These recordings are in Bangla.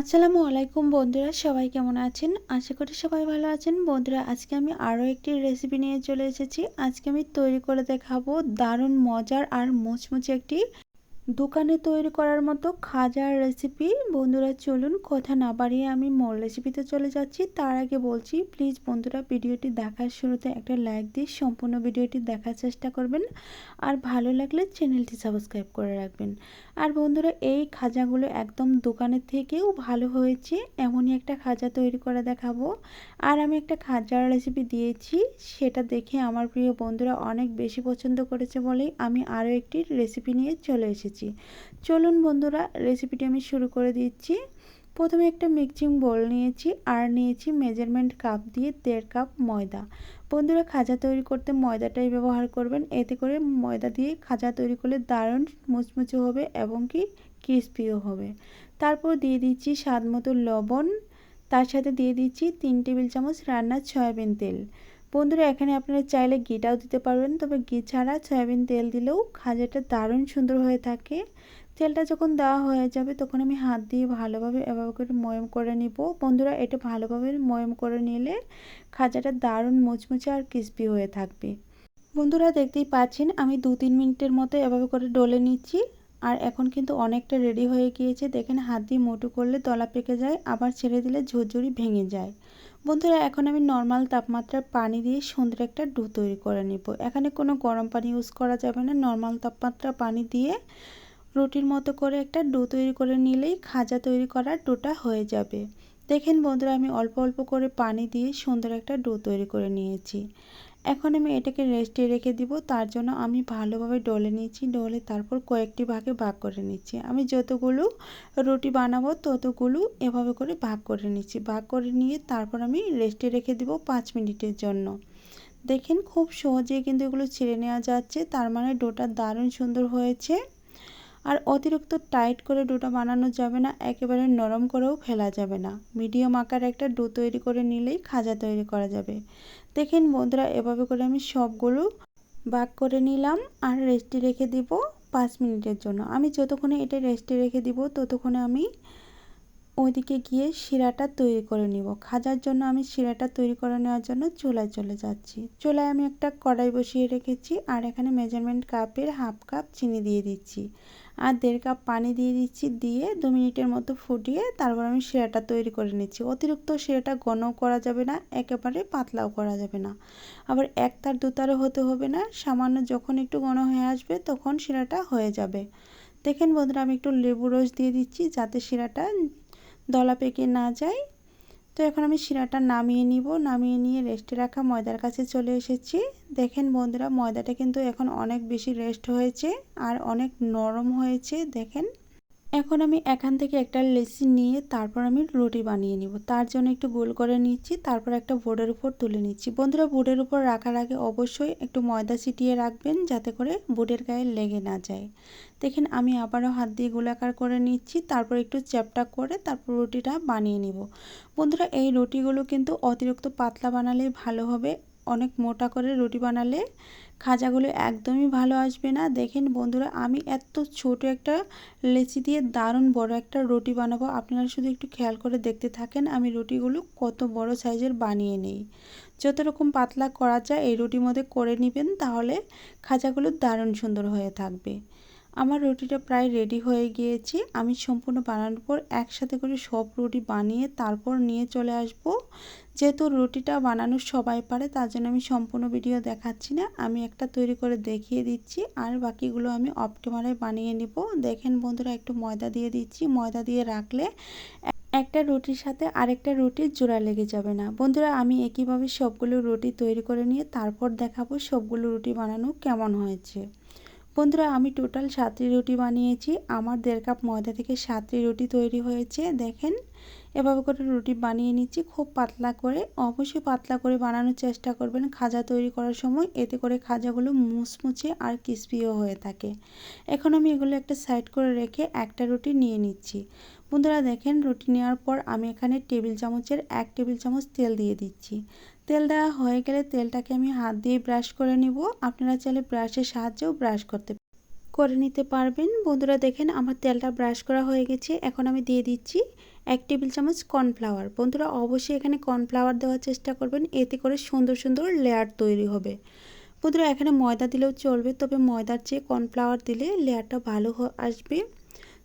আসসালামু আলাইকুম বন্ধুরা, সবাই কেমন আছেন? আশা করি সবাই ভালো আছেন। বন্ধুরা, আজকে আমি আরও একটি রেসিপি নিয়ে চলে এসেছি। আজকে আমি তৈরি করে দেখাবো দারুণ মজার আর মুচমুচে একটি দোকানে তৈরি করার মতো খাজার রেসিপি বন্ধুরা, চলুন কথা না বাড়িয়ে আমি মূল রেসিপিতে চলে যাচ্ছি। তার আগে বলছি প্লিজ বন্ধুরা, ভিডিওটি দেখার শুরুতে একটা লাইক দিয়ে সম্পূর্ণ ভিডিওটি দেখার চেষ্টা করবেন। আর ভালো লাগলে চ্যানেলটি সাবস্ক্রাইব করে রাখবেন। আর বন্ধুরা, এই খাজাগুলো একদম দোকানের থেকেও ভালো হয়েছে। এমনই একটা খাজা তৈরি করে দেখাবো। আর আমি একটা খাজার রেসিপি দিয়েছি, সেটা দেখে আমার প্রিয় বন্ধুরা অনেক বেশি পছন্দ করেছে বলেই আমি আরও একটি রেসিপি নিয়ে চলে এসেছি। চলুন বন্ধুরা রেসিপিটি আমি শুরু করে দিচ্ছি। প্রথমে একটা মিক্সিং বোল নিয়েছি আর নিয়েছি মেজারমেন্ট কাপ দিয়ে দেড় কাপ ময়দা। বন্ধুরা, খাজা তৈরি করতে ময়দাটাই ব্যবহার করবেন। এতে করে ময়দা দিয়ে খাজা তৈরি করলে দারুণ মুচমুচে হবে এবং কি ক্রিস্পিও হবে। তারপর দিয়ে দিচ্ছি স্বাদ মতো লবণ। তার সাথে দিয়ে দিচ্ছি তিন টেবিল চামচ রান্নার সয়াবিন তেল। বন্ধুরা, এখানে আপনারা চাইলে ঘিটাও দিতে পারবেন, তবে ঘি ছাড়া সয়াবিন তেল দিলেও খাজাটা দারুণ সুন্দর হয়ে থাকে। তেলটা যখন দেওয়া হয়ে যাবে, তখন আমি হাত দিয়ে ভালোভাবে এভাবে করে ময়ম করে নিব। বন্ধুরা, এটা ভালোভাবে ময়ম করে নিলে খাজাটা দারুণ মুচমুচে আর ক্রিস্পি হয়ে থাকবে। বন্ধুরা, দেখতেই পাচ্ছেন, আমি দু তিন মিনিটের মতো এভাবে করে ডলে নিচ্ছি। আর এখন কিন্তু অনেকটা রেডি হয়ে গিয়েছে। দেখেন হাত দিয়ে মোটু করলে তলা পেকে যায়, আবার ছেড়ে দিলে ঝুরঝুরি ভেঙে যায়। বন্ধুরা, এখন আমি নর্মাল তাপমাত্রার পানি দিয়ে সুন্দর একটা ডো তৈরি করে নিব। এখানে কোনো গরম পানি ইউজ করা যাবে না। নর্মাল তাপমাত্রা পানি দিয়ে রুটির মতো করে একটা ডো তৈরি করে নিলেই খাজা তৈরি করার ডোটা হয়ে যাবে। দেখেন বন্ধুরা, আমি অল্প অল্প করে পানি দিয়ে সুন্দর একটা ডো তৈরি করে নিয়েছি। এখন আমি এটাকে রেস্টে রেখে দিব, তার জন্য আমি ভালোভাবে ডলে নিচ্ছি ডলে তারপর কয়েকটি ভাগে ভাগ করে নিচ্ছি। আমি যতগুলো রুটি বানাবো ততগুলো এভাবে করে ভাগ করে নিচ্ছি। ভাগ করে নিয়ে তারপর আমি রেস্টে রেখে দিব পাঁচ মিনিটের জন্য। দেখেন খুব সহজে কিন্তু এগুলো ছেড়ে নেওয়া যাচ্ছে, তার মানে ডোটা দারুণ সুন্দর হয়েছে। আর অতিরিক্ত টাইট করে ডোটা বানানো যাবে না, একেবারে নরম করেও ফেলা যাবে না। মিডিয়াম আকার একটা ডো তৈরি করে নিলেই খাজা তৈরি করা যাবে। দেখেন বন্ধুরা, এভাবে করে আমি সবগুলো বাক করে নিলাম আর রেস্টে রেখে দিব পাঁচ মিনিটের জন্য। আমি যতক্ষণে এটা রেস্টে রেখে দিব, ততক্ষণে আমি ওইদিকে গিয়ে শিরাটা তৈরি করে নিব। খাজার জন্য আমি শিরাটা তৈরি করে নেওয়ার জন্য চুলায় চলে যাচ্ছি। চুলায় আমি একটা কড়াই বসিয়ে রেখেছি আর এখানে মেজারমেন্ট কাপের হাফ কাপ চিনি দিয়ে দিচ্ছি। আর দেড় কাপ পানি দিয়ে দিচ্ছি, দিয়ে দু মিনিটের মতো ফুটিয়ে তারপর আমি শিরাটা তৈরি করে নিচ্ছি। অতিরিক্ত শিরাটা ঘনও করা যাবে না, একেবারে পাতলাও করা যাবে না। আবার এক তার, দু তারও হতে হবে না, সামান্য যখন একটু ঘন হয়ে আসবে তখন শিরাটা হয়ে যাবে। দেখেন বন্ধুরা, আমি একটু লেবু রস দিয়ে দিচ্ছি যাতে শিরাটা দলা পেকে না যায়। তো এখন আমি শিরাটা নামিয়ে নিব। নামিয়ে নিয়ে রেস্টে রাখা ময়দার কাছে চলে এসেছি। দেখেন বন্ধুরা, ময়দাটা কিন্তু এখন অনেক বেশি রেস্ট হয়েছে আর অনেক নরম হয়েছে। দেখেন এখন আমি এখান থেকে একটা লেসি নিয়ে তারপর আমি রুটি বানিয়ে নিব। তার জন্য একটু গোল করে নিচ্ছি, তারপর একটা বোর্ডের উপর তুলে নিচ্ছি। বন্ধুরা, বোর্ডের উপর রাখার আগে অবশ্যই একটু ময়দা ছিটিয়ে রাখবেন যাতে করে বোর্ডের গায়ে লেগে না যায়। দেখেন, আমি আবারও হাত দিয়ে গোলাকার করে নিচ্ছি, তারপর একটু চ্যাপটা করে তারপর রুটিটা বানিয়ে নিব। বন্ধুরা, এই রুটিগুলো কিন্তু অতিরিক্ত পাতলা বানালে ভালো হবে। অনেক মোটা করে রুটি বানালে খাজাগুলো একদমই ভালো আসবে না। দেখেন বন্ধুরা, আমি এত ছোট একটা লেচি দিয়ে দারুণ বড় একটা রুটি বানাবো। আপনারা শুধু একটু খেয়াল করে দেখতে থাকেন আমি রুটিগুলো কত বড় সাইজের বানিয়ে নেই। যত রকম পাতলা করা যায়, এই রুটির মধ্যে করে নেবেন, তাহলে খাজাগুলো দারুণ সুন্দর হয়ে থাকবে। আমার রুটিটা প্রায় রেডি হয়ে গিয়েছে। আমি সম্পূর্ণ বানানোর পর একসাথে করে সব রুটি বানিয়ে তারপর নিয়ে চলে আসব। যেহেতু রুটিটা বানানো সবাই পারে, তার জন্য আমি সম্পূর্ণ ভিডিও দেখাচ্ছি না। আমি একটা তৈরি করে দেখিয়ে দিচ্ছি আর বাকিগুলো আমি অফ ক্যামেরায় বানিয়ে নিব। দেখেন বন্ধুরা, একটু ময়দা দিয়ে দিচ্ছি। ময়দা দিয়ে রাখলে একটা রুটির সাথে আরেকটা রুটির জোড়া লেগে যাবে না। বন্ধুরা, আমি একইভাবে সবগুলো রুটি তৈরি করে নিয়ে তারপর দেখাবো সবগুলো রুটি বানানো কেমন হয়েছে। বন্ধুরা, আমি টোটাল সাতটি রুটি বানিয়েছি। আমার দেড় কাপ ময়দা থেকে সাতটি রুটি তৈরি হয়েছে, দেখেন। এভাবে করে রুটি বানিয়ে নিচ্ছি, খুব পাতলা করে। অবশ্যই পাতলা করে বানানোর চেষ্টা করবেন খাজা তৈরি করার সময়। এতে করে খাজাগুলো মুচমুচে আর ক্রিসপিও হয়ে থাকে। এখন আমি এগুলো একটা সাইড করে রেখে একটা রুটি নিয়ে নিচ্ছি। বন্ধুরা, দেখেন, রুটি নেওয়ার পর আমি এখানে টেবিল চামচের এক টেবিল চামচ তেল দিয়ে দিচ্ছি। তেল দেওয়া হয়ে গেলে তেলটাকে আমি হাত দিয়ে ব্রাশ করে নিব। আপনারা চাইলে ব্রাশের সাহায্যেও ব্রাশ করতে করে নিতে পারবেন। বন্ধুরা দেখেন আমার তেলটা ব্রাশ করা হয়ে গেছে। এখন আমি দিয়ে দিচ্ছি এক টেবিল চামচ কর্নফ্লাওয়ার। বন্ধুরা অবশ্যই এখানে কর্নফ্লাওয়ার দেওয়ার চেষ্টা করবেন। এতে করে সুন্দর সুন্দর লেয়ার তৈরি হবে। বন্ধুরা এখানে ময়দা দিলেও চলবে, তবে ময়দার চেয়ে কর্নফ্লাওয়ার দিলে লেয়ারটা ভালো আসবে।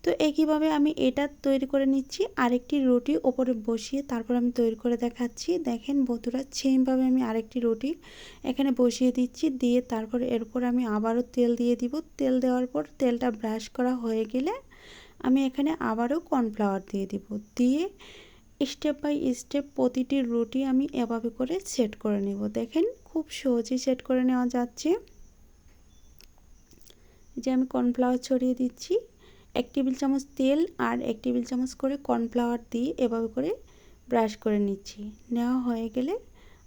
তো একইভাবে আমি এটা তৈরি করে নিচ্ছি। আরেকটি রুটি ওপরে বসিয়ে তারপর আমি তৈরি করে দেখাচ্ছি। দেখেন বন্ধুরা, সেমভাবে আমি আরেকটি রুটি এখানে বসিয়ে দিচ্ছি। দিয়ে তারপর এরপর আমি আবারও তেল দিয়ে দিব। তেল দেওয়ার পর তেলটা ব্রাশ করা হয়ে গেলে আমি এখানে আবারও কর্নফ্লাওয়ার দিয়ে দিব। দিয়ে স্টেপ বাই স্টেপ প্রতিটি রুটি আমি এভাবে করে সেট করে নেব। দেখেন খুব সহজেই সেট করে নেওয়া যাচ্ছে। যে আমি কর্নফ্লাওয়ার ছড়িয়ে দিচ্ছি। এক টেবিল চামচ তেল আর এক টেবিল চামচ করে কর্নফ্লাওয়ার দিয়ে এভাবে করে ব্রাশ করে নিচ্ছি। নেওয়া হয়ে গেলে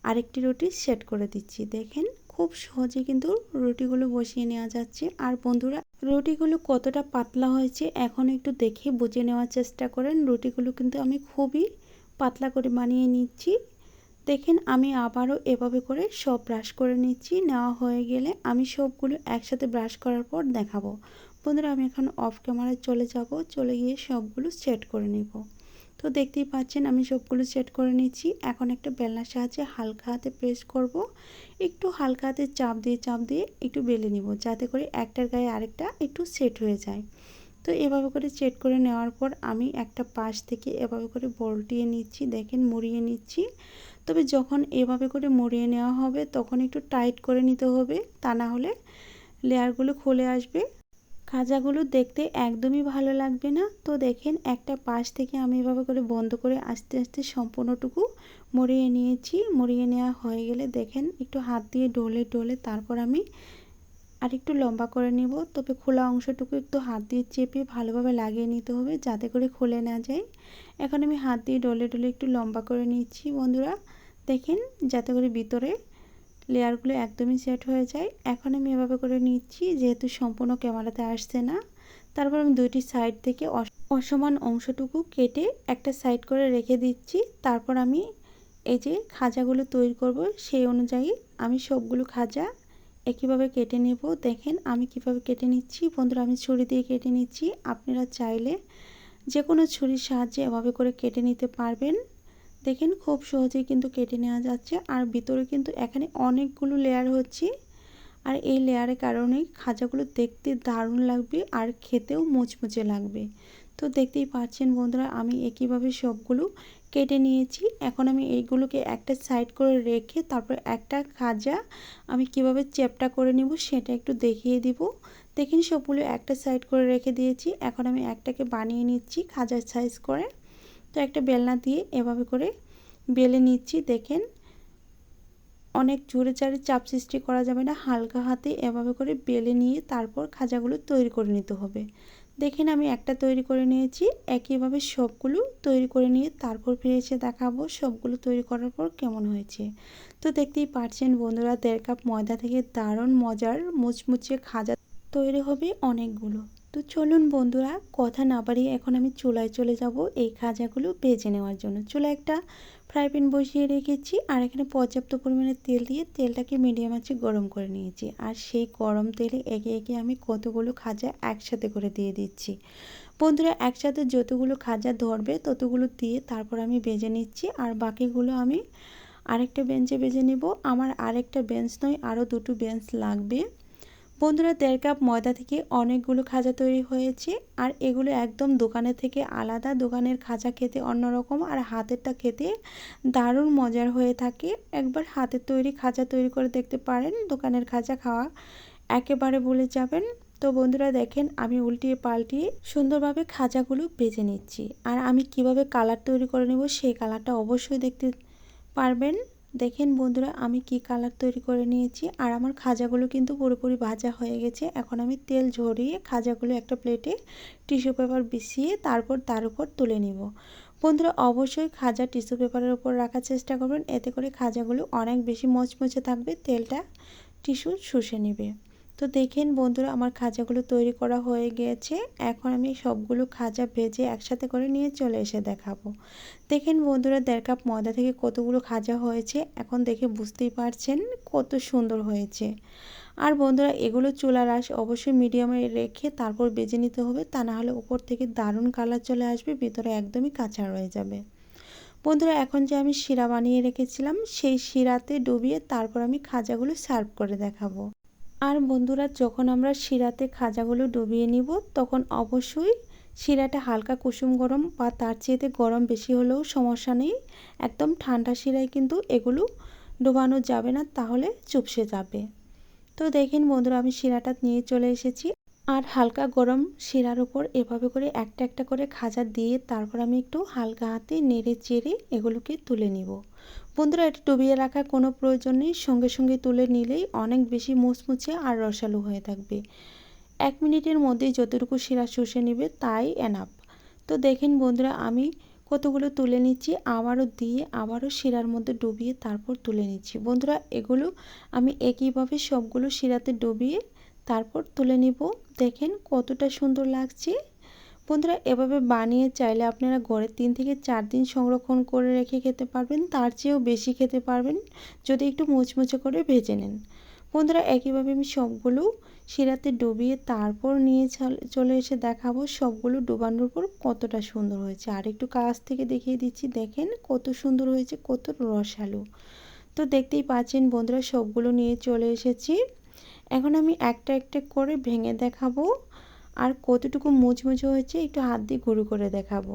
আরেকটি রুটি সেট করে দিচ্ছি। দেখেন খুব সহজে কিন্তু রুটিগুলো বসিয়ে নেওয়া যাচ্ছে। আর বন্ধুরা, রুটিগুলো কতটা পাতলা হয়েছে এখন একটু দেখে বুঝে নেওয়ার চেষ্টা করেন। রুটিগুলো কিন্তু আমি খুবই পাতলা করে বানিয়ে নিচ্ছি। দেখেন আমি আবারও এভাবে করে সব ব্রাশ করে নিচ্ছি। নেওয়া হয়ে গেলে আমি সবগুলো একসাথে ব্রাশ করার পর দেখাবো। বন্ধুরা, আমি এখন অফ ক্যামেরায় চলে যাব। চলে গিয়ে সবগুলো সেট করে নেব। তো দেখতেই পাচ্ছেন, আমি সবগুলো সেট করে নিচ্ছি। এখন একটা বেলনার সাহায্যে হালকা হাতে প্রেস করব। একটু হালকা হাতে চাপ দিয়ে চাপ দিয়ে একটু বেলে নিব, যাতে করে একটার গায়ে আরেকটা একটু সেট হয়ে যায়। তো এভাবে করে সেট করে নেওয়ার পর আমি একটা পাশ থেকে এভাবে করে বলটিয়ে নিচ্ছি, দেখেন মুড়িয়ে নিচ্ছি। তবে যখন এভাবে করে মুড়িয়ে নেওয়া হবে, তখন একটু টাইট করে নিতে হবে। তা না হলে লেয়ারগুলো খুলে আসবে। খাজাগুলো দেখতে একদমই ভালো লাগবে না। তো দেখেন একটা পাশ থেকে আমি এভাবে করে বন্ধ করে আস্তে আস্তে সম্পূর্ণটুকু মরিয়ে নিয়েছি। মরিয়ে নেওয়া হয়ে গেলে দেখেন একটু হাত দিয়ে ডলে ডলে তারপর আমি আর একটু লম্বা করে নেব। তবে খোলা অংশটুকু একটু হাত দিয়ে চেপে ভালোভাবে লাগিয়ে নিতে হবে যাতে করে খুলে না যায়। এখন আমি হাত দিয়ে ডলে ডলে একটু লম্বা করে নিচ্ছি। বন্ধুরা, দেখেন যাতে করে ভিতরে লেয়ারগুলো একদমই সেট হয়ে যায়। এখন আমি এভাবে করে নিচ্ছি, যেহেতু সম্পূর্ণ ক্যামেরাতে আসছে না। তারপর আমি দুইটি সাইড থেকে অসমান অংশটুকু কেটে একটা সাইড করে রেখে দিচ্ছি। তারপর আমি এই যে খাজাগুলো তৈরি করব, সেই অনুযায়ী আমি সবগুলো খাজা একইভাবে কেটে নেব। দেখেন আমি কীভাবে কেটে নিচ্ছি। বন্ধুরা, আমি ছুরি দিয়ে কেটে নিচ্ছি। আপনারা চাইলে যে কোনো ছুরির সাহায্যে এভাবে করে কেটে নিতে পারবেন। দেখেন খুব সহজেই কিন্তু কেটে নেওয়া যাচ্ছে। আর ভিতরে কিন্তু এখানে অনেকগুলো লেয়ার হচ্ছে। আর এই লেয়ারের কারণে খাজাগুলো দেখতে দারুণ লাগবে আর খেতেও মুচমুচে লাগবে। তো দেখতেই পাচ্ছেন বন্ধুরা, আমি একইভাবে সবগুলো কেটে নিয়েছি। এখন আমি এইগুলোকে একটা সাইড করে রেখে তারপর একটা খাজা আমি কীভাবে চেপটা করে নিব সেটা একটু দেখিয়ে দিব। দেখেন সবগুলো একটা সাইড করে রেখে দিয়েছি। এখন আমি একটাকে বানিয়ে নিচ্ছি খাজার সাইজ করে। তো একটা বেলনা দিয়ে এভাবে করে বেলে নিচ্ছি। দেখেন, অনেক জোরে চারে চাপ সৃষ্টি করা যাবে না। হালকা হাতে এভাবে করে বেলে নিয়ে তারপর খাজাগুলো তৈরি করে নিতে হবে। দেখেন, আমি একটা তৈরি করে নিয়েছি। একইভাবে সবগুলো তৈরি করে নিয়ে তারপর ফিরে এসে দেখাবো সবগুলো তৈরি করার পর কেমন হয়েছে। তো দেখতেই পারছেন বন্ধুরা, দেড় কাপ ময়দা থেকে দারুণ মজার মুচমুচে খাজা তৈরি হবে অনেকগুলো। তো চলুন বন্ধুরা, কথা না বাড়িয়ে এখন আমি চুলায় চলে যাব এই খাজাগুলো ভেজে নেওয়ার জন্য। চুলা একটা ফ্রাই প্যান বসিয়ে রেখেছি আর এখানে পর্যাপ্ত পরিমাণে তেল দিয়ে তেলটাকে মিডিয়াম আছে গরম করে নিয়েছি। আর সেই গরম তেলে একে একে আমি কতগুলো খাজা একসাথে করে দিয়ে দিচ্ছি। বন্ধুরা, একসাথে যতগুলো খাজা ধরবে ততগুলো দিয়ে তারপর আমি বেজে নিচ্ছি আর বাকিগুলো আমি আরেকটা বেঞ্চে বেজে নেব। আমার আরেকটা বেঞ্চ নয়, আরও দুটো বেঞ্চ লাগবে। বন্ধুরা, দেড় কাপ ময়দা থেকে অনেকগুলো খাজা তৈরি হয়েছে আর এগুলো একদম দোকানের থেকে আলাদা। দোকানের খাজা খেতে অন্যরকম আর হাতেরটা খেতে দারুণ মজার হয়ে থাকে। একবার হাতের তৈরি খাজা তৈরি করে দেখতে পারেন, দোকানের খাজা খাওয়া একেবারে বলে যাবেন। তো বন্ধুরা, দেখেন আমি উল্টিয়ে পাল্টিয়ে সুন্দরভাবে খাজাগুলো বেজে নিচ্ছি। আর আমি কীভাবে কালার তৈরি করে নেব সেই কালারটা অবশ্যই দেখতে পারবেন। দেখেন বন্ধুরা, আমি কি কালার তৈরি করে নিয়েছি? আর আমার খাজাগুলো কিন্তু পুরোপুরি ভাজা হয়ে গেছে। এখন আমি তেল ঝরিয়ে খাজাগুলো একটা প্লেটে টিস্যু পেপার বিছিয়ে তারপর তার উপর তুলে নিব। বন্ধুরা, অবশ্যই খাজা টিস্যু পেপারের উপর রাখার চেষ্টা করবেন। এতে করে খাজাগুলো অনেক বেশি মচমচে থাকবে, তেলটা টিস্যু শুষে নেবে। তো দেখেন বন্ধুরা, আমার খাজাগুলো তৈরি করা হয়ে গিয়েছে এখন আমি সবগুলো খাজা ভেজে একসাথে করে নিয়ে চলে এসে দেখাবো। দেখেন বন্ধুরা, দেড় কাপ ময়দা থেকে কতগুলো খাজা হয়েছে? এখন দেখে বুঝতেই পারছেন কত সুন্দর হয়েছে। আর বন্ধুরা, এগুলো চুলার আঁশ অবশ্যই মিডিয়ামে রেখে তারপর বেজে নিতে হবে। তা না হলে উপর থেকে দারুণ কালার চলে আসবে, ভিতরে একদমই কাঁচা রয়ে যাবে। বন্ধুরা, এখন যে আমি শিরা বানিয়ে রেখেছিলাম, সেই শিরাতে ডুবিয়ে তারপর আমি খাজাগুলো সার্ভ করে দেখাবো। আর বন্ধুরা, যখন আমরা শিরাতে খাজাগুলো ডুবিয়ে নিব, তখন অবশ্যই শিরাটা হালকা কুসুম গরম বা তার চেয়েতে গরম বেশি হলেও সমস্যা নেই। একদম ঠান্ডা শিরায় কিন্তু এগুলো ডোবানো যাবে না, তাহলে চুপসে যাবে। তো দেখেন বন্ধুরা, আমি শিরাটা নিয়ে চলে এসেছি। আর হালকা গরম শিরার উপর এভাবে করে একটা একটা করে খাজা দিয়ে তারপর আমি একটু হালকা হাতে নেড়ে চেড়ে এগুলোকে তুলে নিব। বন্ধুরা, এটা ডুবিয়ে রাখার কোনো প্রয়োজন নেই। সঙ্গে সঙ্গে তুলে নিলেই অনেক বেশি মুচমুচে আর রসালো হয়ে থাকবে। এক মিনিটের মধ্যেই যতটুকু শিরা শুষে নেবে তাই এনাফ তো দেখেন বন্ধুরা, আমি কতগুলো তুলে নিচ্ছি, আবারও দিয়ে আবারও শিরার মধ্যে ডুবিয়ে তারপর তুলে নিচ্ছি। বন্ধুরা, এগুলো আমি একইভাবে সবগুলো শিরাতে ডুবিয়ে তারপর তুলে নিব। দেখেন কতটা সুন্দর লাগছে। বন্ধুরা, এভাবে বানিয়ে চাইলে আপনারা ঘরে তিন থেকে চার দিন সংরক্ষণ করে রেখে খেতে পারবেন, তার চেয়েও বেশি খেতে পারবেন যদি একটু মুচমুচে করে ভেজে নেন। বন্ধুরা, একইভাবে আমি সবগুলো শিরাতে ডুবিয়ে তারপর নিয়ে চলে এসে দেখাবো সবগুলো ডুবানোর পর কতটা সুন্দর হয়েছে। আর একটু কাছ থেকে দেখিয়ে দিচ্ছি, দেখেন কত সুন্দর হয়েছে, কত রসালো। তো দেখতেই পাচ্ছেন বন্ধুরা, সবগুলো নিয়ে চলে এসেছি। এখন আমি একটা একটা করে ভেঙে দেখাবো। আর কতটুকু মুচমুচে হয়েছে একটু হাত দিয়ে গুঁড়ো করে দেখাবো।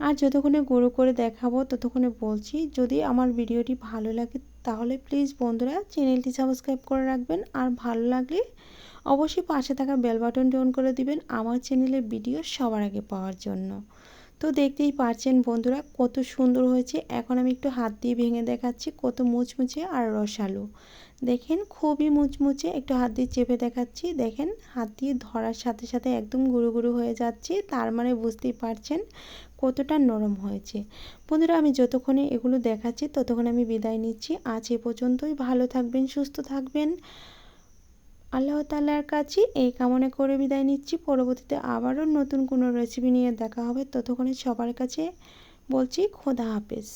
আর যতক্ষণে গুঁড়ো করে দেখাবো, ততক্ষণে বলছি, যদি আমার ভিডিওটি ভালো লাগে তাহলে প্লিজ বন্ধুরা চ্যানেলটি সাবস্ক্রাইব করে রাখবেন। আর ভালো লাগলে অবশ্যই পাশে থাকা বেল বাটনটি অন করে দিবেন আমার চ্যানেলের ভিডিও সবার আগে পাওয়ার জন্য। তো দেখতেই পারছেন বন্ধুরা, কত সুন্দর হয়েছে। এখন আমি একটু হাত দিয়ে ভেঙে দেখাচ্ছি, কত মুচমুচে আর রসালো। দেখেন, খুবই মুচমুচে একটু হাত দিয়ে চেপে দেখাচ্ছি। দেখেন, হাত দিয়ে ধরার সাথে সাথে একদম গুঁড়ো গুঁড়ো হয়ে যাচ্ছে। তার মানে বুঝতেই পারছেন কতটা নরম হয়েছে। বন্ধুরা, আমি যতক্ষণে এগুলো দেখাচ্ছি, ততক্ষণ আমি বিদায় নিচ্ছি। আজ এ পর্যন্তই। ভালো থাকবেন, সুস্থ থাকবেন। আল্লাহ তাল্লার কাছে এই কামনা করে বিদায় নিচ্ছি। পরবর্তীতে আবারও নতুন কোনো রেসিপি নিয়ে দেখা হবে। ততক্ষণে সবার কাছে বলছি, খোদা হাফেজ।